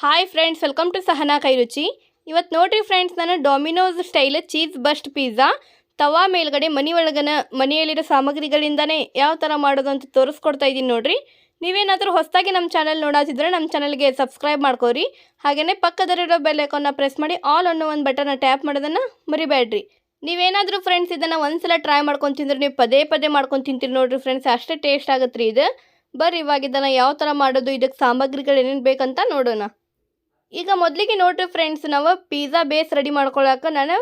Hi friends welcome to Sahana Kairuchi ಇವತ್ತು ನೋಡ್ರಿ friends ನಾನು Domino's style cheese burst pizza ತವಾ ಮೇಲ್ಗಡೆ ಮನೆ ಒಳಗನ, ಮನೆಯಲ್ಲಿರೋ ಸಾಮಗ್ರಿಗಳಿಂದನೇ ಯಾವ ಥರ ಮಾಡೋದು ಅಂತ ತೋರಿಸ್ಕೊಡ್ತಾ ಇದ್ದೀನಿ ನೋಡ್ರಿ. ನೀವೇನಾದರೂ ಹೊಸದಾಗಿ ನಮ್ಮ ಚಾನಲ್ ನೋಡಾತಿದ್ರೆ ನಮ್ಮ ಚಾನಲ್ಗೆ ಸಬ್ಸ್ಕ್ರೈಬ್ ಮಾಡ್ಕೋರಿ. ಹಾಗೆಯೇ ಪಕ್ಕದಲ್ಲಿರೋ ಬೆಲ್ ಐಕಾನ್ನ ಪ್ರೆಸ್ ಮಾಡಿ ಆಲ್ ಅನ್ನೋ ಒಂದು ಬಟನ್ನ ಟ್ಯಾಪ್ ಮಾಡೋದನ್ನು ಮರಿಬೇಡ್ರಿ. ನೀವೇನಾದರೂ ಫ್ರೆಂಡ್ಸ್ ಇದನ್ನು ಒಂದ್ಸಲ ಟ್ರೈ ಮಾಡ್ಕೊಂಡು ತಿಂದ್ರೆ ನೀವು ಪದೇ ಪದೇ ಮಾಡ್ಕೊಂಡು ತಿಂತೀರಿ ನೋಡ್ರಿ ಫ್ರೆಂಡ್ಸ್ ಅಷ್ಟೇ ಟೇಸ್ಟ್ ಆಗುತ್ತೆ ರೀ ಇದು. ಬರ್ರಿ ಇವಾಗ ಇದನ್ನು ಯಾವ ಥರ ಮಾಡೋದು ಇದಕ್ಕೆ ಸಾಮಗ್ರಿಗಳು ಏನೇನು ಬೇಕಂತ ನೋಡೋಣ. ಈಗ ಮೊದಲಿಗೆ ನೋಡ್ರಿ ಫ್ರೆಂಡ್ಸ್ ನಾವು ಪಿಜ್ಜಾ ಬೇಸ್ ರೆಡಿ ಮಾಡ್ಕೊಳಕ್ಕೆ ನಾನು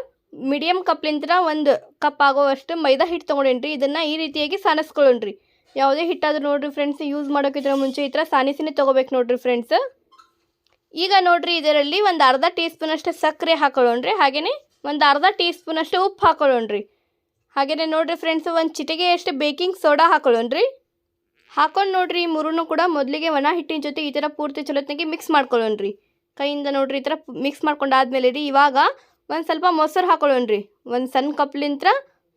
ಮೀಡಿಯಮ್ ಕಪ್ಲಿಂದ ಒಂದು ಕಪ್ ಆಗೋವಷ್ಟು ಮೈದಾ ಹಿಟ್ಟು ತೊಗೊಂಡೇನ್ರಿ. ಇದನ್ನು ಈ ರೀತಿಯಾಗಿ ಸಾನಿಸ್ಕೊಳ್ಳೋಣ್ರಿ. ಯಾವುದೇ ಹಿಟ್ಟಾದ್ರೂ ನೋಡ್ರಿ ಫ್ರೆಂಡ್ಸ್ ಯೂಸ್ ಮಾಡೋಕ್ಕಿಂತ ಮುಂಚೆ ಈ ಥರ ಸಾನಿಸಿನೇ ತೊಗೋಬೇಕು ನೋಡ್ರಿ ಫ್ರೆಂಡ್ಸ್ ಈಗ ನೋಡ್ರಿ ಇದರಲ್ಲಿ ಒಂದು ಅರ್ಧ ಟೀ ಸ್ಪೂನಷ್ಟು ಸಕ್ಕರೆ ಹಾಕೊಳ್ಳೋಣ್ರಿ. ಹಾಗೆಯೇ ಒಂದು ಅರ್ಧ ಟೀ ಸ್ಪೂನಷ್ಟು ಉಪ್ಪು ಹಾಕೊಳ್ಳೋಣ್ರಿ. ಹಾಗೆಯೇ ನೋಡ್ರಿ ಫ್ರೆಂಡ್ಸ್ ಒಂದು ಚಿಟಿಗೆಯಷ್ಟು ಬೇಕಿಂಗ್ ಸೋಡಾ ಹಾಕೊಳ್ಳೋಣ್ರಿ. ಹಾಕೊಂಡು ನೋಡ್ರಿ ಮೂರನ್ನು ಕೂಡ ಮೊದಲಿಗೆ ಒಣ ಹಿಟ್ಟಿನ ಜೊತೆ ಈ ಥರ ಪೂರ್ತಿ ಚಲೋತ್ನಾಗಿ ಮಿಕ್ಸ್ ಮಾಡ್ಕೊಳ್ಳೋಣ್ರಿ. ಕೈಯಿಂದ ನೋಡ್ರಿ ಈ ಥರ ಮಿಕ್ಸ್ ಮಾಡ್ಕೊಂಡಾದ್ಮೇಲೆ ರೀ, ಇವಾಗ ಒಂದು ಸ್ವಲ್ಪ ಮೊಸರು ಹಾಕೊಳ್ಳೋಣ್ರಿ. ಒಂದು ಸಣ್ಣ ಕಪ್ಲಿಂತ್ರ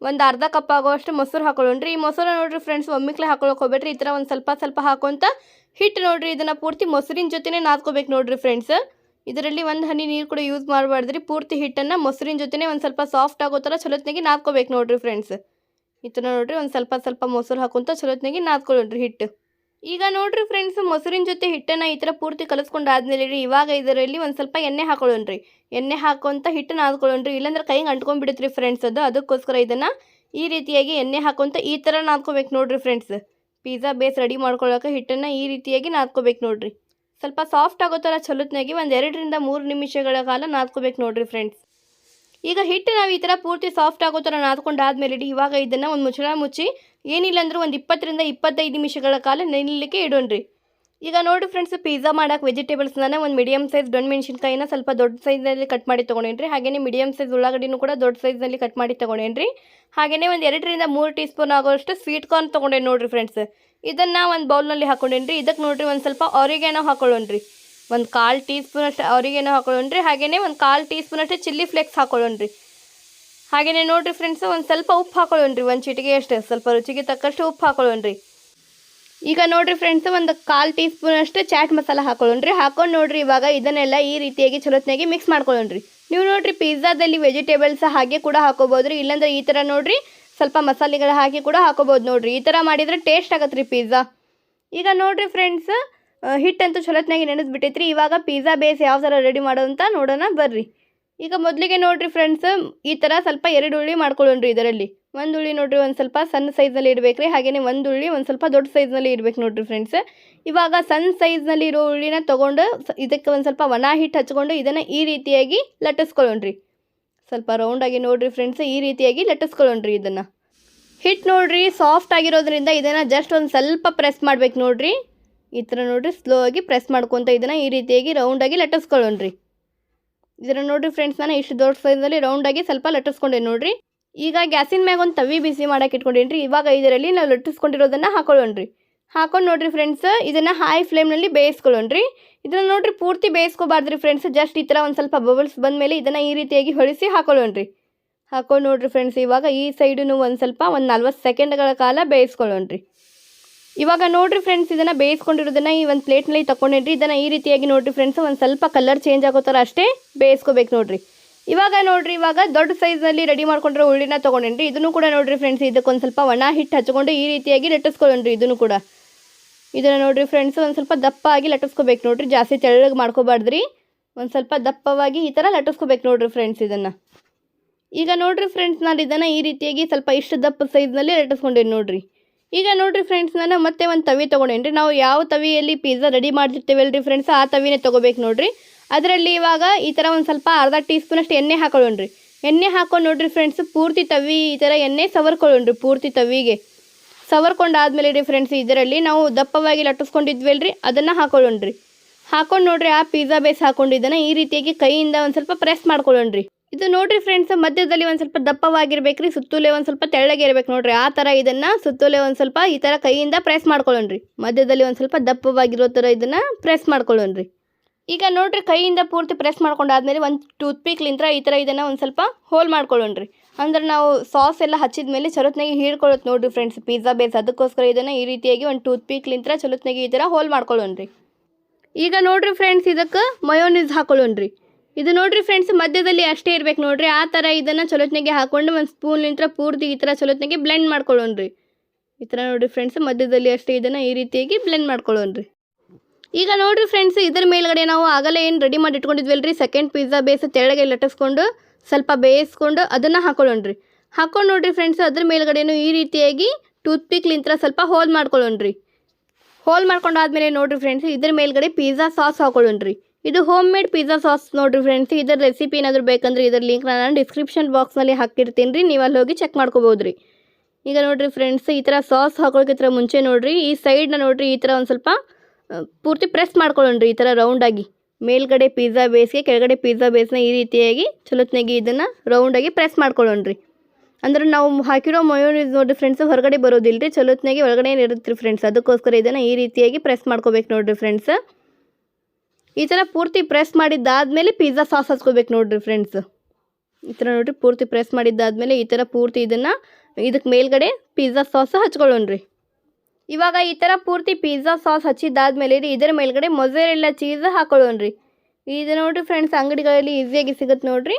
ಒಂದು ಅರ್ಧ ಕಪ್ ಆಗೋಷ್ಟು ಮೊಸರು ಹಾಕೊಳ್ಳೋಣ್ರಿ. ಈ ಮೊಸರು ನೋಡ್ರಿ ಫ್ರೆಂಡ್ಸ್ ಒಮ್ಮಿಕ್ಲೆ ಹಾಕೊಳಕ್ಕೆ ಹೋಗ್ಬೇಡ್ರಿ. ಈ ಥರ ಒಂದು ಸ್ವಲ್ಪ ಸ್ವಲ್ಪ ಹಾಕೊಂತ ಹಿಟ್ಟು ನೋಡ್ರಿ, ಇದನ್ನು ಪೂರ್ತಿ ಮೊಸರಿನ ಜೊತೆನೇ ನಾದ್ಕೋಬೇಕು ನೋಡ್ರಿ ಫ್ರೆಂಡ್ಸ್ ಇದರಲ್ಲಿ ಒಂದು ಹನಿ ನೀರು ಕೂಡ ಯೂಸ್ ಮಾಡಬಾರ್ದ್ರಿ. ಪೂರ್ತಿ ಹಿಟ್ಟನ್ನು ಮೊಸರಿನ ಜೊತೆನೇ ಒಂದು ಸ್ವಲ್ಪ ಸಾಫ್ಟ್ ಆಗೋ ಥರ ಚಲೋತ್ನಾಗಿ ನಾದ್ಕೋಬೇಕು ನೋಡ್ರಿ ಫ್ರೆಂಡ್ಸ್ ಈ ಥರ ನೋಡ್ರಿ ಒಂದು ಸ್ವಲ್ಪ ಸ್ವಲ್ಪ ಮೊಸರು ಹಾಕೊಂತ ಚಲೋತ್ನಾಗಿ ನಾದ್ಕೊಳ್ಳೋಣ್ರಿ ಹಿಟ್ಟು ಈಗ ನೋಡ್ರಿ ಫ್ರೆಂಡ್ಸ್ ಮೊಸರಿನ ಜೊತೆ ಹಿಟ್ಟನ್ನು ಈ ಥರ ಪೂರ್ತಿ ಕಲಿಸ್ಕೊಂಡು ಆದ್ಮೇಲೆ ರೀ, ಇವಾಗ ಇದರಲ್ಲಿ ಒಂದು ಸ್ವಲ್ಪ ಎಣ್ಣೆ ಹಾಕೊಳ್ಳೋಣ್ರಿ. ಎಣ್ಣೆ ಹಾಕೊಂತ ಹಿಟ್ಟು ನಾದ್ಕೊಳ್ಳೋಣ್ರಿ ಇಲ್ಲಾಂದ್ರೆ ಕೈಗೆ ಅಂಟ್ಕೊಂಡ್ಬಿಡುತ್ತೆ ಫ್ರೆಂಡ್ಸ್ ಅದು ಅದಕ್ಕೋಸ್ಕರ ಇದನ್ನು ಈ ರೀತಿಯಾಗಿ ಎಣ್ಣೆ ಹಾಕೊಂತ ಈ ಥರ ನಾದ್ಕೋಬೇಕು ನೋಡ್ರಿ ಫ್ರೆಂಡ್ಸ್ ಪಿಜ್ಜಾ ಬೇಸ್ ರೆಡಿ ಮಾಡ್ಕೊಳ್ಳೋಕೆ ಹಿಟ್ಟನ್ನು ಈ ರೀತಿಯಾಗಿ ನಾದ್ಕೋಬೇಕು ನೋಡ್ರಿ. ಸ್ವಲ್ಪ ಸಾಫ್ಟ್ ಆಗೋ ಥರ ಚಲೋತ್ನಾಗಿ ಒಂದು ಎರಡರಿಂದ ಮೂರು ನಿಮಿಷಗಳ ಕಾಲ ನಾದ್ಕೋಬೇಕು ನೋಡ್ರಿ ಫ್ರೆಂಡ್ಸ್ ಈಗ ಹಿಟ್ಟು ನಾವು ಈ ಥರ ಪೂರ್ತಿ ಸಾಫ್ಟ್ ಆಗೋ ಥರ ನಾದ್ಕೊಂಡಾದ್ಮೇಲೆ ಇಡಿ ಇವಾಗ ಇದನ್ನು ಒಂದು ಮುಚ್ಚಳ ಮುಚ್ಚಿ ಏನಿಲ್ಲ ಅಂದ್ರೆ ಒಂದು ಇಪ್ಪತ್ತರಿಂದ ಇಪ್ಪತ್ತೈದು ನಿಮಿಷಗಳ ಕಾಲ ನೆನಲಿಕ್ಕೆ ಇಡೋಣ್ರಿ. ಈಗ ನೋಡಿ ಫ್ರೆಂಡ್ಸ್ ಪಿಜ್ಜಾ ಮಾಡೋಕೆ ವೆಜಿಟೇಬಲ್ಸ್ನ ಒಂದು ಮೀಡಿಯಮ್ ಸೈಜ್ ದೊಡ್ಡ ಮೆಣಸಿನ್ಕಾಯಿನ ಸ್ವಲ್ಪ ದೊಡ್ಡ ಸೈಜ್ನಲ್ಲಿ ಕಟ್ ಮಾಡಿ ತೊಗೊಂಡೇನ್ರಿ. ಹಾಗೆಯೇ ಮೀಡಿಯಮ್ ಸೈಜ್ ಉಳ್ಳಾಗಡ್ಡಿನೂ ಕೂಡ ದೊಡ್ಡ ಸೈಜ್ನಲ್ಲಿ ಕಟ್ ಮಾಡಿ ತೊಗೊಂಡೇನ್ರಿ. ಹಾಗೆಯೇ ಒಂದು ಎರಡರಿಂದ ಮೂರು ಟೀ ಸ್ಪೂನ್ ಆಗೋಷ್ಟು ಸ್ವೀಟ್ ಕಾರ್ನ್ ತೊಗೊಂಡೇನಿ ನೋಡಿರಿ ಫ್ರೆಂಡ್ಸ್ ಇದನ್ನು ಒಂದು ಬೌಲ್ನಲ್ಲಿ ಹಾಕೊಂಡೇನ್ರಿ. ಇದಕ್ಕೆ ನೋಡಿರಿ ಒಂದು ಸ್ವಲ್ಪ ಆರಿಗೇನೋ ಹಾಕೊಳ್ಳೋಣ್ರಿ. ಒಂದು ಕಾಲು ಟೀ ಸ್ಪೂನಷ್ಟು ಅವರಿಗೇನೋ ಹಾಕೊಳ್ಳೋಣ್ರಿ. ಹಾಗೆಯೇ ಒಂದು ಕಾಲು ಟೀ ಸ್ಪೂನಷ್ಟು ಚಿಲ್ಲಿ ಫ್ಲೇಕ್ಸ್ ಹಾಕೊಳ್ಳೋಣ್ರಿ. ಹಾಗೆಯೇ ನೋಡ್ರಿ ಫ್ರೆಂಡ್ಸ್ ಒಂದು ಸ್ವಲ್ಪ ಉಪ್ಪು ಹಾಕೊಳ್ಳೋಣ್ರಿ, ಒಂದು ಚಿಟಿಗೆ ಅಷ್ಟೇ, ಸ್ವಲ್ಪ ರುಚಿಗೆ ತಕ್ಕಷ್ಟು ಉಪ್ಪು ಹಾಕೊಳ್ಳೋಣ್ರಿ. ಈಗ ನೋಡ್ರಿ ಫ್ರೆಂಡ್ಸ್ ಒಂದು ಕಾಲು ಟೀ ಸ್ಪೂನಷ್ಟು ಚಾಟ್ ಮಸಾಲ ಹಾಕೊಳ್ಳೋಣ್ರಿ, ಹಾಕೊಂಡು ನೋಡ್ರಿ ಇವಾಗ ಇದನ್ನೆಲ್ಲ ಈ ರೀತಿಯಾಗಿ ಚಲೋತ್ನಾಗಿ ಮಿಕ್ಸ್ ಮಾಡ್ಕೊಳ್ಳೋಣ್ರಿ. ನೀವು ನೋಡ್ರಿ ಪಿಜ್ಜಾದಲ್ಲಿ ವೆಜಿಟೇಬಲ್ಸ್ ಹಾಗೆ ಕೂಡ ಹಾಕೋಬೋದ್ರಿ, ಇಲ್ಲಾಂದ್ರೆ ಈ ಥರ ನೋಡ್ರಿ ಸ್ವಲ್ಪ ಮಸಾಲೆಗಳು ಹಾಕಿ ಕೂಡ ಹಾಕೋಬೋದು ನೋಡ್ರಿ, ಈ ಥರ ಮಾಡಿದರೆ ಟೇಸ್ಟ್ ಆಗತ್ತೆ ರೀ ಪಿಜ್ಜಾ ಈಗ ನೋಡ್ರಿ ಫ್ರೆಂಡ್ಸ್ ಹಿಟ್ಟಂತೂ ಚಲೋತ್ನಾಗಿ ನೆನೆಸ್ಬಿಟ್ಟೈತ್ರಿ, ಇವಾಗ ಪಿಜ್ಜಾ ಬೇಸ್ ಯಾವ ಥರ ರೆಡಿ ಮಾಡೋದು ಅಂತ ನೋಡೋಣ, ಬರ್ರಿ. ಈಗ ಮೊದಲಿಗೆ ನೋಡ್ರಿ ಫ್ರೆಂಡ್ಸ್ ಈ ಥರ ಸ್ವಲ್ಪ ಎರಡು ಉಳ್ಳಿ ಮಾಡ್ಕೊಳ್ಳೋಣ್ರಿ ಇದರಲ್ಲಿ. ಒಂದು ಉಳ್ಳಿ ನೋಡ್ರಿ ಒಂದು ಸ್ವಲ್ಪ ಸಣ್ಣ ಸೈಜ್ನಲ್ಲಿ ಇಡಬೇಕ್ರಿ ಹಾಗೆಯೇ ಒಂದು ಉಳ್ಳಿ ಒಂದು ಸ್ವಲ್ಪ ದೊಡ್ಡ ಸೈಜ್ನಲ್ಲಿ ಇಡ್ಬೇಕು ನೋಡ್ರಿ ಫ್ರೆಂಡ್ಸ್ ಇವಾಗ ಸಣ್ಣ ಸೈಜ್ನಲ್ಲಿ ಇರೋ ಉಳ್ಳಿನ ತೊಗೊಂಡು ಇದಕ್ಕೆ ಒಂದು ಸ್ವಲ್ಪ ಒಣ ಹಿಟ್ಟು ಹಚ್ಕೊಂಡು ಇದನ್ನು ಈ ರೀತಿಯಾಗಿ ಲಟ್ಟಿಸ್ಕೊಳ್ಳೋಣ್ರಿ. ಸ್ವಲ್ಪ ರೌಂಡಾಗಿ ನೋಡ್ರಿ ಫ್ರೆಂಡ್ಸ್ ಈ ರೀತಿಯಾಗಿ ಲಟ್ಟಿಸ್ಕೊಳ್ಳೋಣ್ರಿ ಇದನ್ನು. ಹಿಟ್ಟು ನೋಡ್ರಿ ಸಾಫ್ಟ್ ಆಗಿರೋದ್ರಿಂದ ಇದನ್ನು ಜಸ್ಟ್ ಒಂದು ಸ್ವಲ್ಪ ಪ್ರೆಸ್ ಮಾಡ್ಬೇಕು ನೋಡ್ರಿ. ಈ ಥರ ನೋಡ್ರಿ ಸ್ಲೋ ಆಗಿ ಪ್ರೆಸ್ ಮಾಡ್ಕೊತ ಇದನ್ನು ಈ ರೀತಿಯಾಗಿ ರೌಂಡಾಗಿ ಲಟ್ಟಿಸ್ಕೊಳ್ಳೋಣ್ರಿ. ಇದನ್ನು ನೋಡ್ರಿ ಫ್ರೆಂಡ್ಸ್ ನಾನು ಇಷ್ಟು ದೊಡ್ಡ ಸೈಜಲ್ಲಿ ರೌಂಡಾಗಿ ಸ್ವಲ್ಪ ಲಟ್ಟಿಸ್ಕೊಂಡೆ ನೋಡ್ರಿ. ಈಗ ಗ್ಯಾಸಿನ ಮ್ಯಾಗ ಒಂದು ತವಿ ಬಿಸಿ ಮಾಡಕ್ಕೆ ಇಟ್ಕೊಂಡೇನ್ರಿ. ಇವಾಗ ಇದರಲ್ಲಿ ನಾವು ಲಟ್ಟಿಸ್ಕೊಂಡಿರೋದನ್ನು ಹಾಕೊಳ್ಳೋಣ್ರಿ. ಹಾಕೊಂಡು ನೋಡ್ರಿ ಫ್ರೆಂಡ್ಸ್ ಇದನ್ನು ಹೈ ಫ್ಲೇಮ್ನಲ್ಲಿ ಬೇಯಿಸ್ಕೊಳ್ಳೋಣ್ರಿ. ಇದನ್ನು ನೋಡ್ರಿ ಪೂರ್ತಿ ಬೇಯಿಸ್ಕೋಬಾರ್ದ್ರಿ ಫ್ರೆಂಡ್ಸ್ ಜಸ್ಟ್ ಈ ಥರ ಒಂದು ಸ್ವಲ್ಪ ಬಬಲ್ಸ್ ಬಂದ ಮೇಲೆ ಇದನ್ನು ಈ ರೀತಿಯಾಗಿ ಹೊಳಿಸಿ ಹಾಕೊಳ್ಳೋಣ್ರಿ. ಹಾಕೊಂಡು ನೋಡ್ರಿ ಫ್ರೆಂಡ್ಸ್ ಇವಾಗ ಈ ಸೈಡೂ ಒಂದು ಸ್ವಲ್ಪ ಒಂದು ನಲ್ವತ್ತು ಸೆಕೆಂಡ್ಗಳ ಕಾಲ ಬೇಯಿಸ್ಕೊಳ್ಳೋಣ್ರಿ. ಇವಾಗ ನೋಡ್ರಿ ಫ್ರೆಂಡ್ಸ್ ಇದನ್ನು ಬೇಯಿಸ್ಕೊಂಡಿರೋದನ್ನ ಈ ಒಂದು ಪ್ಲೇಟ್ನಲ್ಲಿ ತಗೊಂಡೇನ್ರಿ ಇದನ್ನು ಈ ರೀತಿಯಾಗಿ ನೋಡ್ರಿ ಫ್ರೆಂಡ್ಸ್ ಒಂದು ಸ್ವಲ್ಪ ಕಲರ್ ಚೇಂಜ್ ಆಗೋ ಥರ ಅಷ್ಟೇ ಬೇಯಿಸ್ಕೋಬೇಕು ನೋಡ್ರಿ. ಇವಾಗ ನೋಡ್ರಿ, ಇವಾಗ ದೊಡ್ಡ ಸೈಜ್ನಲ್ಲಿ ರೆಡಿ ಮಾಡ್ಕೊಂಡಿರೋ ಉಳ್ಳಿನ ತೊಗೊಂಡಿನ್ರಿ ಇದನ್ನು ಕೂಡ ನೋಡ್ರಿ ಫ್ರೆಂಡ್ಸ್ ಇದಕ್ಕೊಂದು ಸ್ವಲ್ಪ ಒಣ ಹಿಟ್ಟು ಹಚ್ಕೊಂಡು ಈ ರೀತಿಯಾಗಿ ಲಟ್ಟಿಸ್ಕೊಳ್ಳೋಣ್ರಿ ಇದನ್ನು ಕೂಡ. ಇದನ್ನು ನೋಡ್ರಿ ಫ್ರೆಂಡ್ಸ್ ಒಂದು ಸ್ವಲ್ಪ ದಪ್ಪ ಆಗಿ ಲಟ್ಟಿಸ್ಕೋಬೇಕು ನೋಡ್ರಿ, ಜಾಸ್ತಿ ತೆಳ್ಳಗೆ ಮಾಡ್ಕೋಬಾರ್ದ್ರಿ. ಒಂದು ಸ್ವಲ್ಪ ದಪ್ಪವಾಗಿ ಈ ಥರ ಲಟ್ಟಿಸ್ಕೋಬೇಕು ನೋಡ್ರಿ ಫ್ರೆಂಡ್ಸ್ ಇದನ್ನು. ಈಗ ನೋಡ್ರಿ ಫ್ರೆಂಡ್ಸ್ ನಾನು ಇದನ್ನು ಈ ರೀತಿಯಾಗಿ ಸ್ವಲ್ಪ ಇಷ್ಟು ದಪ್ಪ ಸೈಜ್ನಲ್ಲಿ ಲಟ್ಟಿಸ್ಕೊಂಡಿನಿ ನೋಡ್ರಿ. ಈಗ ನೋಡ್ರಿ ಫ್ರೆಂಡ್ಸ್ ನಾನು ಮತ್ತೆ ಒಂದು ತವಿ ತೊಗೊಂಡೇನ್ರಿ. ನಾವು ಯಾವ ತವಿಯಲ್ಲಿ ಪಿಜ್ಜಾ ರೆಡಿ ಮಾಡ್ತಿರ್ತೇವಲ್ರಿ ಫ್ರೆಂಡ್ಸ್ ಆ ತವಿನೇ ತೊಗೋಬೇಕು ನೋಡ್ರಿ. ಅದರಲ್ಲಿ ಇವಾಗ ಈ ಥರ ಒಂದು ಸ್ವಲ್ಪ ಅರ್ಧ ಟೀ ಸ್ಪೂನಷ್ಟು ಎಣ್ಣೆ ಹಾಕೊಳ್ಳೋಣ್ರಿ. ಎಣ್ಣೆ ಹಾಕೊಂಡು ನೋಡ್ರಿ ಫ್ರೆಂಡ್ಸ್ ಪೂರ್ತಿ ತವಿ ಈ ಥರ ಎಣ್ಣೆ ಸವರ್ಕೊಳ್ಳೋಣ್ರಿ ಪೂರ್ತಿ ತವಿಗೆ. ಸವರ್ಕೊಂಡಾದ್ಮೇಲೆ ರೀ ಫ್ರೆಂಡ್ಸ್ ಇದರಲ್ಲಿ ನಾವು ದಪ್ಪವಾಗಿ ಲಟ್ಟಿಸ್ಕೊಂಡಿದ್ವಲ್ರಿ, ಅದನ್ನು ಹಾಕೊಳ್ಳೋಣ್ರಿ. ಹಾಕೊಂಡು ನೋಡ್ರಿ ಆ ಪಿಜ್ಜಾ ಬೇಸ್ ಹಾಕೊಂಡಿದ್ದನ್ನು ಈ ರೀತಿಯಾಗಿ ಕೈಯಿಂದ ಒಂದು ಸ್ವಲ್ಪ ಪ್ರೆಸ್ ಮಾಡ್ಕೊಳ್ಳೋಣ್ರಿ. ಇದು ನೋಡ್ರಿ ಫ್ರೆಂಡ್ಸ್ ಮಧ್ಯದಲ್ಲಿ ಒಂದು ಸ್ವಲ್ಪ ದಪ್ಪವಾಗಿರ್ಬೇಕ್ರಿ, ಸುತ್ತೂಲೆ ಒಂದು ಸ್ವಲ್ಪ ತೆಳ್ಳಗೆ ಇರ್ಬೇಕು ನೋಡ್ರಿ. ಆ ಥರ ಇದನ್ನು ಸುತ್ತೂಲೆ ಒಂದು ಸ್ವಲ್ಪ ಈ ಥರ ಕೈಯಿಂದ ಪ್ರೆಸ್ ಮಾಡ್ಕೊಳ್ಳೋಣ್ರಿ. ಮಧ್ಯದಲ್ಲಿ ಒಂದು ಸ್ವಲ್ಪ ದಪ್ಪವಾಗಿರೋ ಥರ ಇದನ್ನು ಪ್ರೆಸ್ ಮಾಡ್ಕೊಳ್ಳೋಣ್ರಿ. ಈಗ ನೋಡ್ರಿ ಕೈಯಿಂದ ಪೂರ್ತಿ ಪ್ರೆಸ್ ಮಾಡ್ಕೊಂಡಾದ್ಮೇಲೆ ಒಂದು ಟೂತ್ ಪಿಕ್ಲಿಂತ್ರ ಈ ಥರ ಇದನ್ನು ಒಂದು ಸ್ವಲ್ಪ ಹೋಲ್ ಮಾಡ್ಕೊಳ್ಳೋಣ್ರಿ. ಅಂದ್ರೆ ನಾವು ಸಾಸ್ ಎಲ್ಲ ಹಚ್ಚಿದ ಮೇಲೆ ಚಲೋತ್ನಾಗಿ ಹೀರ್ಕೊಳ್ಳೋದು ನೋಡ್ರಿ ಫ್ರೆಂಡ್ಸ್ ಪಿಜ್ಜಾ ಬೇಸ್ ಅದಕ್ಕೋಸ್ಕರ ಇದನ್ನು ಈ ರೀತಿಯಾಗಿ ಒಂದು ಟೂತ್ ಪಿಕ್ಲಿಂತ್ರ ಚಲೋತ್ನಾಗಿ ಈ ಥರ ಹೋಲ್ ಮಾಡ್ಕೊಳ್ಳೋಣ್ರಿ. ಈಗ ನೋಡ್ರಿ ಫ್ರೆಂಡ್ಸ್ ಇದಕ್ಕೆ ಮಯೋನೀಸ್ ಹಾಕೊಳ್ಳೋಣ್ರಿ. ಇದು ನೋಡ್ರಿ ಫ್ರೆಂಡ್ಸ್ ಮಧ್ಯದಲ್ಲಿ ಅಷ್ಟೇ ಇರ್ಬೇಕು ನೋಡ್ರಿ. ಆ ಥರ ಇದನ್ನು ಚಲೋತ್ನಾಗೆ ಹಾಕೊಂಡು ಒಂದು ಸ್ಪೂನ್ ಸ್ಪೂನ್ಲಿಂತ್ರ ಪೂರ್ತಿ ಈ ಥರ ಚಲೋತ್ನಾಗೆ ಬ್ಲೆಂಡ್ ಮಾಡ್ಕೊಳ್ಳೋಣ್ರಿ. ಈ ಥರ ನೋಡ್ರಿ ಫ್ರೆಂಡ್ಸ್ ಮಧ್ಯದಲ್ಲಿ ಅಷ್ಟೇ ಇದನ್ನು ಈ ರೀತಿಯಾಗಿ ಬ್ಲೆಂಡ್ ಮಾಡ್ಕೊಳ್ಳೋಣ್ರಿ. ಈಗ ನೋಡ್ರಿ ಫ್ರೆಂಡ್ಸ್ ಇದ್ರ ಮೇಲ್ಗಡೆ ನಾವು ಆಗಲೇ ಏನು ರೆಡಿ ಮಾಡಿ ಇಟ್ಕೊಂಡಿದ್ವಲ್ರಿ? ಸೆಕೆಂಡ್ ಪಿಜ್ಜಾ ಬೇಸ್ ತೆಳಗೆ ಲಟ್ಟಿಸ್ಕೊಂಡು, ಸ್ವಲ್ಪ ಬೇಯಿಸ್ಕೊಂಡು ಅದನ್ನು ಹಾಕೊಳ್ಳೋಣ್ರಿ. ಹಾಕೊಂಡು ನೋಡ್ರಿ ಫ್ರೆಂಡ್ಸ್ ಅದ್ರ ಮೇಲ್ಗಡೆನೂ ಈ ರೀತಿಯಾಗಿ ಟೂತ್ ಪಿಕ್ಲಿಂತ್ರ ಸ್ವಲ್ಪ ಹೋಲ್ ಮಾಡ್ಕೊಳ್ಳೋಣ್ರಿ. ಹೋಲ್ ಮಾಡ್ಕೊಂಡಾದ್ಮೇಲೆ ನೋಡ್ರಿ ಫ್ರೆಂಡ್ಸ್ ಇದ್ರ ಮೇಲ್ಗಡೆ ಪಿಜ್ಜಾ ಸಾಸ್ ಹಾಕೊಳ್ಳೋಣ್ರಿ. ಇದು ಹೋಮ್ ಮೇಡ್ ಪಿಜ್ಜಾ ಸಾಸ್ ನೋಡ್ರಿ ಫ್ರೆಂಡ್ಸ್ ಇದರ ರೆಸಿಪಿ ಏನಾದರೂ ಬೇಕಂದ್ರೆ ಇದರ ಲಿಂಕ್ ನಾನು ಡಿಸ್ಕ್ರಿಪ್ಷನ್ ಬಾಕ್ಸ್ನಲ್ಲಿ ಹಾಕಿರ್ತೀನಿ ರೀ. ನೀವು ಅಲ್ಲಿ ಹೋಗಿ ಚೆಕ್ ಮಾಡ್ಕೋಬೋದು ರೀ ಈಗ ನೋಡ್ರಿ ಫ್ರೆಂಡ್ಸ್ ಈ ಥರ ಸಾಸ್ ಹಾಕೊಳ್ಳೋಕ್ಕಿಂತ ಮುಂಚೆ ನೋಡಿರಿ, ಈ ಸೈಡ್ನ ನೋಡ್ರಿ, ಈ ಥರ ಒಂದು ಸ್ವಲ್ಪ ಪೂರ್ತಿ ಪ್ರೆಸ್ ಮಾಡ್ಕೊಳ್ಳೋಣ್ರಿ. ಈ ಥರ ರೌಂಡಾಗಿ ಮೇಲ್ಗಡೆ ಪಿಜ್ಜಾ ಬೇಸ್ಗೆ ಕೆಳಗಡೆ ಪಿಜ್ಜಾ ಬೇಸ್ನ ಈ ರೀತಿಯಾಗಿ ಚಲೋತ್ನಾಗಿ ಇದನ್ನು ರೌಂಡಾಗಿ ಪ್ರೆಸ್ ಮಾಡ್ಕೊಳ್ಳೋಣ್ರಿ. ಅಂದ್ರೆ ನಾವು ಹಾಕಿರೋ ಮಯೋನೀಸ್ ನೋಡಿರಿ ಫ್ರೆಂಡ್ಸ್ ಹೊರಗಡೆ ಬರೋದಿಲ್ಲ ರೀ ಚಲೋತ್ನಾಗಿ ಒಳಗಡೆ ಇರುತ್ತೆ ಫ್ರೆಂಡ್ಸ್ ಅದಕ್ಕೋಸ್ಕರ ಇದನ್ನು ಈ ರೀತಿಯಾಗಿ ಪ್ರೆಸ್ ಮಾಡ್ಕೋಬೇಕು ನೋಡಿರಿ ಫ್ರೆಂಡ್ಸ್ ಈ ಥರ ಪೂರ್ತಿ ಪ್ರೆಸ್ ಮಾಡಿದ್ದಾದಮೇಲೆ ಪಿಜ್ಜಾ ಸಾಸ್ ಹಚ್ಕೋಬೇಕು ನೋಡಿರಿ ಫ್ರೆಂಡ್ಸ್ ಈ ಥರ ನೋಡಿರಿ ಪೂರ್ತಿ ಪ್ರೆಸ್ ಮಾಡಿದ್ದಾದಮೇಲೆ ಈ ಥರ ಪೂರ್ತಿ ಇದನ್ನು ಇದಕ್ಕೆ ಮೇಲ್ಗಡೆ ಪಿಜ್ಜಾ ಸಾಸ್ ಹಚ್ಕೊಳ್ಳೋಣ್ರಿ ಇವಾಗ ಈ ಥರ ಪೂರ್ತಿ ಪಿಜ್ಜಾ ಸಾಸ್ ಹಚ್ಚಿದ್ದಾದಮೇಲೆ ರೀ ಇದರ ಮೇಲ್ಗಡೆ ಮೊಸರೆಲ್ಲ ಚೀಸ್ ಹಾಕೊಳ್ಳೋಣ್ರಿ ಇದು ನೋಡಿರಿ ಫ್ರೆಂಡ್ಸ್ ಅಂಗಡಿಗಳಲ್ಲಿ ಈಸಿಯಾಗಿ ಸಿಗುತ್ತೆ ನೋಡಿರಿ.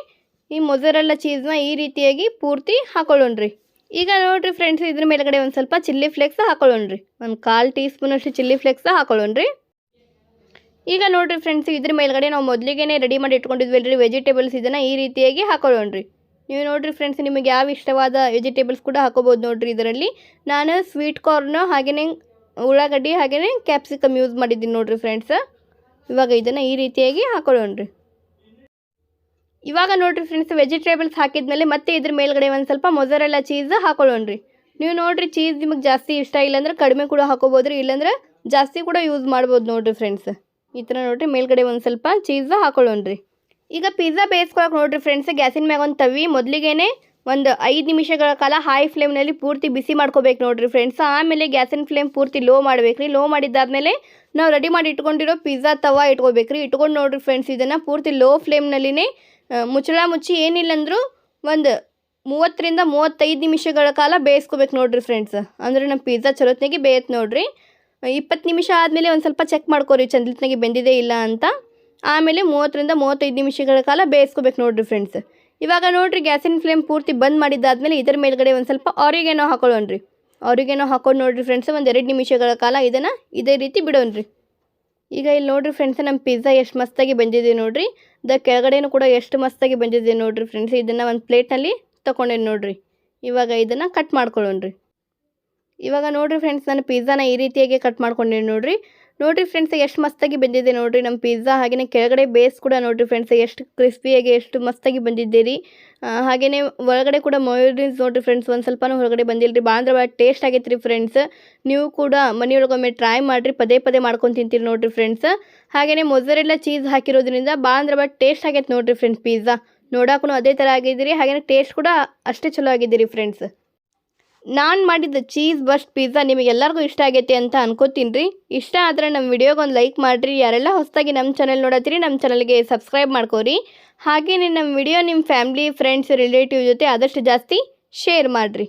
ಈ ಮೊಸರೆಲ್ಲ ಚೀಸ್ನ ಈ ರೀತಿಯಾಗಿ ಪೂರ್ತಿ ಹಾಕೊಳ್ಳೋಣ್ರಿ ಈಗ ನೋಡಿರಿ ಫ್ರೆಂಡ್ಸ್ ಇದ್ರ ಮೇಲ್ಗಡೆ ಒಂದು ಸ್ವಲ್ಪ ಚಿಲ್ಲಿ ಫ್ಲೇಕ್ಸ್ ಹಾಕೊಳ್ಳೋಣ್ರಿ ಒಂದು ಕಾಲು ಟೀ ಸ್ಪೂನಷ್ಟು ಚಿಲ್ಲಿ ಫ್ಲೇಕ್ಸ್ ಹಾಕೊಳ್ಳೋಣ್ರಿ ಈಗ ನೋಡ್ರಿ ಫ್ರೆಂಡ್ಸ್ ಇದ್ರ ಮೇಲ್ಗಡೆ ನಾವು ಮೊದಲಿಗೆ ರೆಡಿ ಮಾಡಿ ಇಟ್ಕೊಂಡಿದ್ವಲ್ರಿ ವೆಜಿಟೇಬಲ್ಸ್ ಇದನ್ನು ಈ ರೀತಿಯಾಗಿ ಹಾಕೊಳ್ಳೋಣ್ರಿ. ನೀವು ನೋಡ್ರಿ ಫ್ರೆಂಡ್ಸ್ ನಿಮಗೆ ಯಾವ ಇಷ್ಟವಾದ ವೆಜಿಟೇಬಲ್ಸ್ ಕೂಡ ಹಾಕೋಬೋದು ನೋಡ್ರಿ ಇದರಲ್ಲಿ. ನಾನು ಸ್ವೀಟ್ ಕಾರ್ನ್ ಹಾಗೆಯೇ ಉಳ್ಳಾಗಡ್ಡಿ ಹಾಗೆಯೇ ಕ್ಯಾಪ್ಸಿಕಮ್ ಯೂಸ್ ಮಾಡಿದ್ದೀನಿ ನೋಡ್ರಿ ಫ್ರೆಂಡ್ಸ್ ಇವಾಗ ಇದನ್ನು ಈ ರೀತಿಯಾಗಿ ಹಾಕೊಳ್ಳೋಣ್ರಿ. ಇವಾಗ ನೋಡ್ರಿ ಫ್ರೆಂಡ್ಸ್ ವೆಜಿಟೇಬಲ್ಸ್ ಹಾಕಿದ್ಮೇಲೆ ಮತ್ತೆ ಇದ್ರ ಮೇಲ್ಗಡೆ ಒಂದು ಸ್ವಲ್ಪ ಮೊಸರೆಲ್ಲ ಚೀಸ್ ಹಾಕೊಳ್ಳೋಣ್ರಿ. ನೀವು ನೋಡ್ರಿ ಚೀಸ್ ನಿಮಗೆ ಜಾಸ್ತಿ ಇಷ್ಟ ಇಲ್ಲಾಂದ್ರೆ ಕಡಿಮೆ ಕೂಡ ಹಾಕೋಬೋದ್ರಿ, ಇಲ್ಲಾಂದ್ರೆ ಜಾಸ್ತಿ ಕೂಡ ಯೂಸ್ ಮಾಡ್ಬೋದು ನೋಡ್ರಿ ಫ್ರೆಂಡ್ಸ್ ಈ ಥರ ನೋಡಿರಿ, ಮೇಲ್ಗಡೆ ಒಂದು ಸ್ವಲ್ಪ ಚೀಸ್ ಹಾಕೊಳ್ಳೋಣ್ರಿ ಈಗ ಪಿಜ್ಜಾ ಬೇಯಿಸ್ಕೊಳಕ್ಕೆ ನೋಡ್ರಿ ಫ್ರೆಂಡ್ಸ್ ಗ್ಯಾಸಿನ ಮ್ಯಾಗ ಒಂದು ತವಿ ಮೊದಲಿಗೆನೆ ಒಂದು ಐದು ನಿಮಿಷಗಳ ಕಾಲ ಹೈ ಫ್ಲೇಮ್ನಲ್ಲಿ ಪೂರ್ತಿ ಬಿಸಿ ಮಾಡ್ಕೋಬೇಕು ನೋಡಿರಿ ಫ್ರೆಂಡ್ಸ್ ಆಮೇಲೆ ಗ್ಯಾಸಿನ ಫ್ಲೇಮ್ ಪೂರ್ತಿ ಲೋ ಮಾಡ್ಬೇಕ್ರಿ ಲೋ ಮಾಡಿದ್ದಾದ್ಮೇಲೆ ನಾವು ರೆಡಿ ಮಾಡಿ ಇಟ್ಕೊಂಡಿರೋ ಪಿಜ್ಜಾ ತವ ಇಟ್ಕೋಬೇಕ್ರಿ ಇಟ್ಕೊಂಡು ನೋಡ್ರಿ ಫ್ರೆಂಡ್ಸ್ ಇದನ್ನು ಪೂರ್ತಿ ಲೋ ಫ್ಲೇಮ್ನಲ್ಲಿನೇ ಮುಚ್ಚಳ ಮುಚ್ಚಿ ಏನಿಲ್ಲ ಅಂದರೂ ಒಂದು ಮೂವತ್ತರಿಂದ ಮೂವತ್ತೈದು ನಿಮಿಷಗಳ ಕಾಲ ಬೇಯಿಸ್ಕೋಬೇಕು ನೋಡಿರಿ ಫ್ರೆಂಡ್ಸ್ ಅಂದ್ರೆ ನಮ್ಮ ಪಿಜ್ಜಾ ಚಲೋತ್ನಾಗೆ ಬೇಯತ್ತೆ ನೋಡ್ರಿ. ಇಪ್ಪತ್ತು ನಿಮಿಷ ಆದಮೇಲೆ ಒಂದು ಸ್ವಲ್ಪ ಚೆಕ್ ಮಾಡ್ಕೋರಿ ಚಂದ್ರತ್ನಾಗೆ ಬೆಂದಿದೆ ಇಲ್ಲ ಅಂತ. ಆಮೇಲೆ ಮೂವತ್ತರಿಂದ ಮೂವತ್ತೈದು ನಿಮಿಷಗಳ ಕಾಲ ಬೇಯಿಸ್ಕೋಬೇಕು ನೋಡಿರಿ ಫ್ರೆಂಡ್ಸ್ ಇವಾಗ ನೋಡಿರಿ ಗ್ಯಾಸಿನ ಫ್ಲೇಮ್ ಪೂರ್ತಿ ಬಂದ್ ಮಾಡಿದ್ದಾದಮೇಲೆ ಇದರ ಮೇಲ್ಗಡೆ ಒಂದು ಸ್ವಲ್ಪ ಅವರಿಗೇನೋ ಹಾಕೊಳ್ಳೋಣ್ರಿ ಅವರಿಗೇನೋ ಹಾಕೊಂಡು ನೋಡಿರಿ ಫ್ರೆಂಡ್ಸ್ ಒಂದು ಎರಡು ನಿಮಿಷಗಳ ಕಾಲ ಇದನ್ನು ಇದೇ ರೀತಿ ಬಿಡೋಣ್ರಿ ಈಗ ಇಲ್ಲಿ ನೋಡಿರಿ ಫ್ರೆಂಡ್ಸ್ ನಮ್ಮ ಪಿಜ್ಜಾ ಎಷ್ಟು ಮಸ್ತಾಗಿ ಬಂದಿದೆ ನೋಡಿರಿ. ದ ಕೆಳಗಡೆನೂ ಕೂಡ ಎಷ್ಟು ಮಸ್ತಾಗಿ ಬಂದಿದೆ ನೋಡಿರಿ ಫ್ರೆಂಡ್ಸ್ ಇದನ್ನು ಒಂದು ಪ್ಲೇಟ್ನಲ್ಲಿ ತೊಗೊಂಡೇನು ನೋಡಿರಿ. ಇವಾಗ ಇದನ್ನು ಕಟ್ ಮಾಡ್ಕೊಳ್ಳೋಣ್ರಿ ಇವಾಗ ನೋಡ್ರಿ ಫ್ರೆಂಡ್ಸ್ ನಾನು ಪಿಜ್ಜಾನ ಈ ರೀತಿಯಾಗಿ ಕಟ್ ಮಾಡ್ಕೊಂಡೆ ನೋಡ್ರಿ. ನೋಡ್ರಿ ಫ್ರೆಂಡ್ಸ್ ಎಷ್ಟು ಮಸ್ತಾಗಿ ಬಂದಿದೆ ನೋಡ್ರಿ ನಮ್ಮ ಪಿಜ್ಜಾ ಹಾಗೆಯೇ ಕೆಳಗಡೆ ಬೇಸ್ ಕೂಡ ನೋಡ್ರಿ ಫ್ರೆಂಡ್ಸ್ ಎಷ್ಟು ಕ್ರಿಸ್ಪಿಯಾಗಿ ಎಷ್ಟು ಮಸ್ತಾಗಿ ಬಂದಿದ್ದೀರಿ ಹಾಗೆಯೇ ಒಳಗಡೆ ಕೂಡ ಮೊಯೋನೀಸ್ ನೋಡ್ರಿ ಫ್ರೆಂಡ್ಸ್ ಒಂದು ಸ್ವಲ್ಪನೂ ಹೊರಗಡೆ ಬಂದಿಲ್ಲ ರೀ ಭಾಳ ಟೇಸ್ಟ್ ಆಗೈತೆ ರೀ ಫ್ರೆಂಡ್ಸ್ ನೀವು ಕೂಡ ಮನೆಯೊಳಗೊಮ್ಮೆ ಟ್ರೈ ಮಾಡಿರಿ, ಪದೇ ಪದೇ ಮಾಡ್ಕೊಂಡು ತಿಂತೀರಿ ನೋಡ್ರಿ ಫ್ರೆಂಡ್ಸ್ ಹಾಗೆಯೇ ಮೊಸರೆಲ್ಲ ಚೀಸ್ ಹಾಕಿರೋದ್ರಿಂದ ಭಾಳ ಭಾಳ ಟೇಸ್ಟ್ ಆಗೈತೆ ನೋಡ್ರಿ ಫ್ರೆಂಡ್ಸ್ ಪಿಜ್ಜಾ ನೋಡಕ್ಕೂ ಅದೇ ಥರ ಆಗಿದ್ದೀರಿ ಹಾಗೆಯೇ ಟೇಸ್ಟ್ ಕೂಡ ಅಷ್ಟೇ ಚಲೋ ಆಗಿದ್ದೀರಿ ಫ್ರೆಂಡ್ಸ್ ನಾನು ಮಾಡಿದ ಚೀಸ್ ಬಸ್ಟ್ ಪಿಜ್ಜಾ ನಿಮಗೆ ಎಲ್ಲರಿಗೂ ಇಷ್ಟ ಆಗೈತೆ ಅಂತ ಅನ್ಕೋತೀನಿ ರೀ. ಇಷ್ಟ ಆದರೆ ನಮ್ಮ ವಿಡಿಯೋಗೆ ಒಂದು ಲೈಕ್ ಮಾಡಿರಿ. ಯಾರೆಲ್ಲ ಹೊಸದಾಗಿ ನಮ್ಮ ಚಾನಲ್ ನೋಡತ್ತೀರಿ, ನಮ್ಮ ಚಾನಲ್ಗೆ ಸಬ್ಸ್ಕ್ರೈಬ್ ಮಾಡ್ಕೋರಿ. ಹಾಗೆಯೇ ನಮ್ಮ ವಿಡಿಯೋ ನಿಮ್ಮ ಫ್ಯಾಮ್ಲಿ ಫ್ರೆಂಡ್ಸ್ ರಿಲೇಟಿವ್ ಜೊತೆ ಆದಷ್ಟು ಜಾಸ್ತಿ ಶೇರ್ ಮಾಡಿರಿ.